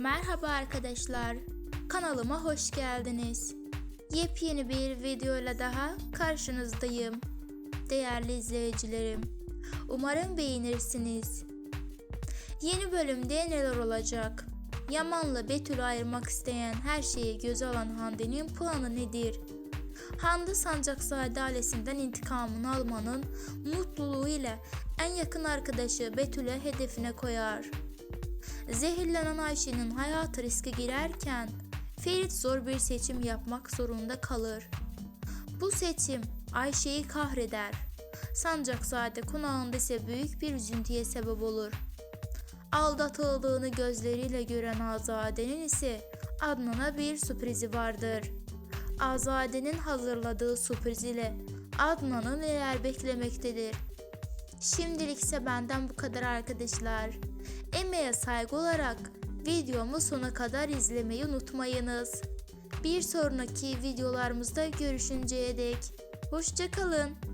Merhaba arkadaşlar. Kanalıma hoş geldiniz. Yepyeni bir videoyla daha karşınızdayım. Değerli izleyicilerim. Umarım beğenirsiniz. Yeni bölümde neler olacak? Yaman'la Betül'ü ayırmak isteyen her şeyi göze alan Hande'nin planı nedir? Hande Sancakzade ailesinden intikamını almanın mutluluğu ile en yakın arkadaşı Betül'ü hedefine koyar. Zehirlenen Ayşe'nin hayatı riske girerken Ferit zor bir seçim yapmak zorunda kalır. Bu seçim Ayşe'yi kahreder. Sancakzade konağında ise büyük bir üzüntüye sebep olur. Aldatıldığını gözleriyle gören Azade'nin ise Adnan'a bir sürprizi vardır. Azade'nin hazırladığı sürpriz ile Adnan'ı neler beklemektedir. Şimdilik ise benden bu kadar arkadaşlar. Emeğe saygı olarak videomu sona kadar izlemeyi unutmayınız. Bir sonraki videolarımızda görüşünceye dek hoşçakalın.